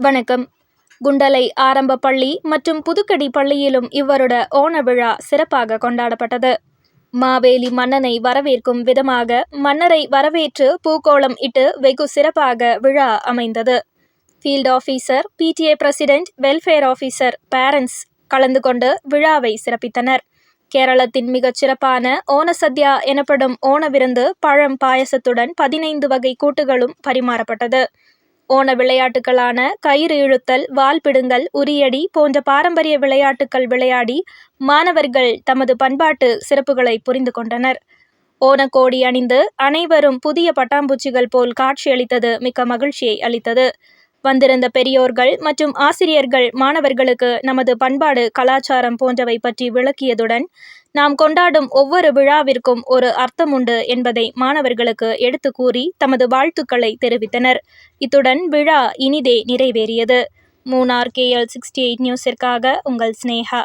வணக்கம். குண்டலை ஆரம்ப பள்ளி மற்றும் புதுக்கடி பள்ளியிலும் இவருட ஓண விழா சிறப்பாக கொண்டாடப்பட்டது. மாவேலி மன்னனை வரவேற்கும் விதமாக மன்னரை வரவேற்று பூக்கோளம் இட்டு வெகு சிறப்பாக விழா அமைந்தது. Field officer PTA president welfare officer parents கலந்து கொண்டு விழாவை சிறப்பித்தனர். கேரளத்தின் மிகச் சிறப்பான ஓனசத்யா எனப்படும் ஓண விருந்து பழம் பாயசத்துடன் பதினைந்து வகை கூட்டுகளும் பரிமாறப்பட்டது. ஓண விளையாட்டுகளான கயிறு இழுத்தல் வால் பிடுங்கல் உரியடி போன்ற பாரம்பரிய விளையாட்டுகள் விளையாடி மாணவர்கள் தமது பண்பாட்டு சிறப்புகளை புரிந்து கொண்டனர். ஓனக்கோடி அணிந்து அனைவரும் புதிய பட்டாம்பூச்சிகள் போல் காட்சியளித்தது மிக்க மகிழ்ச்சியை அளித்தது. வந்திருந்த பெரியோர்கள் மற்றும் ஆசிரியர்கள் மாணவர்களுக்கு நமது பண்பாடு கலாச்சாரம் போன்றவை பற்றி விளக்கியதுடன் நாம் கொண்டாடும் ஒவ்வொரு விழாவிற்கும் ஒரு அர்த்தம் உண்டு என்பதை மாணவர்களுக்கு எடுத்து கூறி தமது வாழ்த்துக்களை தெரிவித்தனர். இத்துடன் விழா இனிதே நிறைவேறியது. மூனார் கேஎல் சிக்ஸ்டி எயிட் நியூஸிற்காக உங்கள் ஸ்னேகா